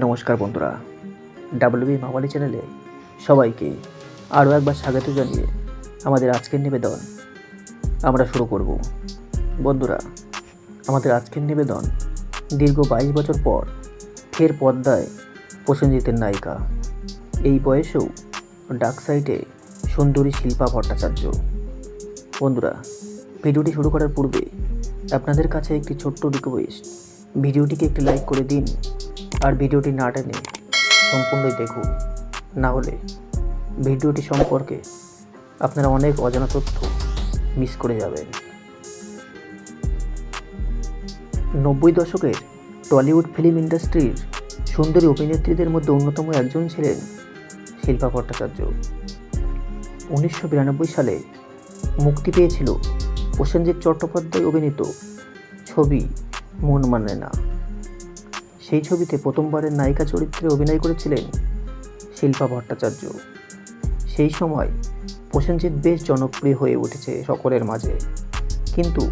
নমস্কার বন্ধুরা। ডাব্লিউবি মাওয়ালি চ্যানেলে সবাইকে আরও একবার স্বাগত জানিয়ে আমাদের আজকের নিবেদন আমরা শুরু করব। বন্ধুরা, আমাদের আজকের নিবেদন দীর্ঘ বাইশ বছর পর ফের পদ্মায় প্রসেনজিতের নায়িকা। এই বয়সেও ডাক সাইটে সুন্দরী শিল্পা ভট্টাচার্য। বন্ধুরা, ভিডিওটি শুরু করার পূর্বে আপনাদের কাছে একটি ছোট্ট রিকোয়েস্ট ভিডিওটিকে একটি লাইক করে দিন আর ভিডিওটি না টেনে সম্পূর্ণই দেখুন। না হলে ভিডিওটি সম্পর্কে আপনারা অনেক অজানা তথ্য মিস করে যাবেন। নব্বই দশকের টলিউড ফিল্ম ইন্ডাস্ট্রির সুন্দরী অভিনেত্রীদের মধ্যে অন্যতম একজন ছিলেন শিল্পা ভট্টাচার্য। উনিশশো বিরানব্বই সালে মুক্তি পেয়েছিল প্রসেনজিৎ চট্টোপাধ্যায় অভিনীত ছবি মন মানে না সেই ছবিতে প্রথমবারের নায়িকা চরিত্রে অভিনয় করেছিলেন শিল্পা ভট্টাচার্য। সেই সময় প্রসেনজিৎ বেশ জনপ্রিয় হয়ে উঠেছে সকলের মাঝে। কিন্তু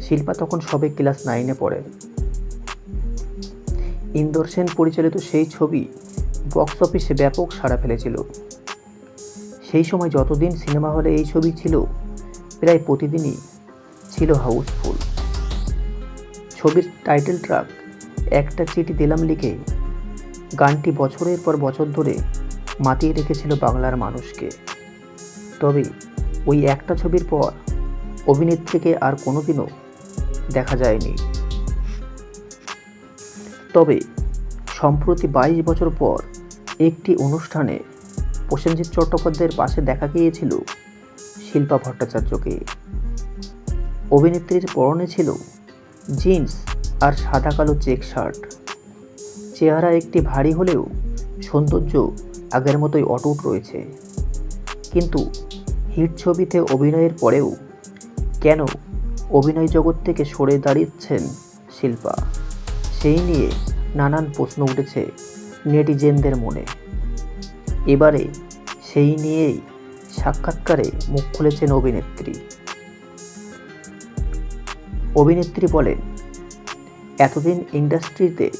শিল্পা তখন সবে ক্লাস নাইনে পড়েন ইন্দর সেন পরিচালিত সেই ছবি বক্স অফিসে ব্যাপক সাড়া ফেলেছিল। সেই সময় যতদিন সিনেমা হলে এই ছবি ছিল, প্রায় প্রতিদিনই ছিল হাউসফুল। ছবির টাইটেল ট্রাক একটা চিঠি দিলাম লিখে গানটি বছরের পর বছর ধরে মাতিয়ে রেখেছিল বাংলার মানুষকে। তবে ওই একটা ছবির পর অভিনেত্রীকে আর কোনোদিনও দেখা যায়নি। তবে সম্প্রতি বাইশ বছর পর একটি অনুষ্ঠানে প্রসেনজিৎ চট্টোপাধ্যায়ের পাশে দেখা গিয়েছিল শিল্পা ভট্টাচার্যকে। অভিনেত্রীর পরনে ছিল জিন্স আর সাদা কালো চেক শার্ট। চেহারা একটি ভারী হলেও সৌন্দর্য আগের মতোই অটুট রয়েছে। কিন্তু হিট ছবিতে অভিনয়ের পরেও কেন অভিনয় জগৎ থেকে সরে দাঁড়িয়েছেন শিল্পা? সেই নিয়ে নানান প্রশ্ন উঠেছে নেটিজেনদের মনে। এবারে সেই নিয়েই সাক্ষাৎকারে মুখ খুলেছেন অভিনেত্রী। অভিনেত্রী বলেন এতদিন ইন্ডাস্ট্রিতে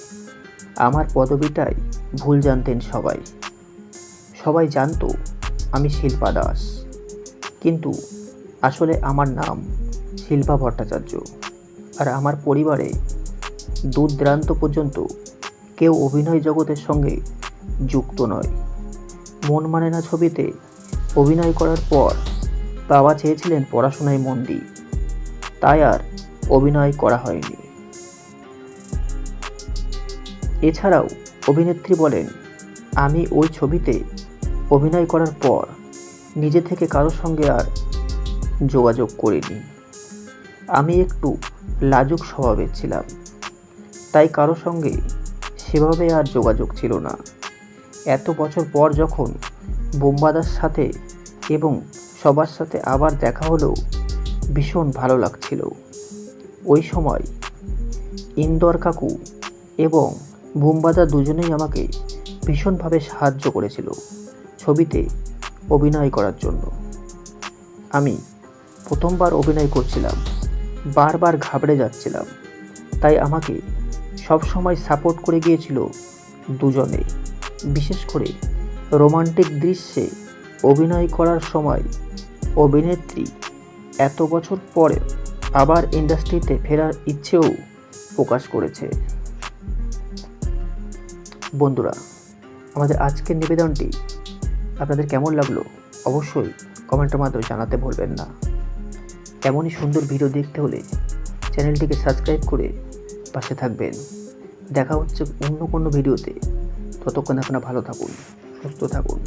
আমার পদবিটাই ভুল জানতেন সবাই। সবাই জানতো আমি শিল্পা দাস। কিন্তু আসলে আমার নাম শিল্পা ভট্টাচার্য। আর আমার পরিবারে দূর দূরান্ত পর্যন্ত কেউ অভিনয় জগতের সঙ্গে যুক্ত নয়। মন মানে না ছবিতে অভিনয় করার পর বাবা চেয়েছিলেন পড়াশোনায় মন দিই। তাই আর অভিনয় করা হয়নি। এছাড়াও অভিনেত্রী বলেন, আমি ওই ছবিতে অভিনয় করার পর নিজে থেকে কারোর সঙ্গে আর যোগাযোগ করিনি। আমি একটু লাজুক স্বভাবের ছিলাম, তাই কারোর সঙ্গে সেভাবে আর যোগাযোগ ছিল না। এত বছর পর যখন বোম্বাদার সাথে এবং সবার সাথে আবার দেখা হলো ভীষণ ভালো লাগছিল। ওই সময় ইন্দর কাকু এবং বুম্বাদা দুজনেই আমাকে ভীষণভাবে সাহায্য করেছিল ছবিতে অভিনয় করার জন্য। আমি প্রথমবার অভিনয় করছিলাম, বারবার ঘাবড়ে যাচ্ছিলাম, তাই আমাকে সব সময় সাপোর্ট করে গিয়েছিল দুজনে। বিশেষ করে রোমান্টিক দৃশ্যে অভিনয় করার সময় অভিনেত্রী এত বছর পরে আবার ইন্ডাস্ট্রিতে ফেরার ইচ্ছেও প্রকাশ করেছে। বন্ধুরা, আমাদের আজকের নিবেদনটি আপনাদের কেমন লাগল অবশ্যই কমেন্টের মাধ্যমে জানাতে ভুলবেন না। এমনই সুন্দর ভিডিও দেখতে হলে চ্যানেলটিকে সাবস্ক্রাইব করে পাশে থাকবেন। দেখা হচ্ছে অন্য কোনো ভিডিওতে। ততক্ষণ আপনারা ভালো থাকুন, সুস্থ থাকুন।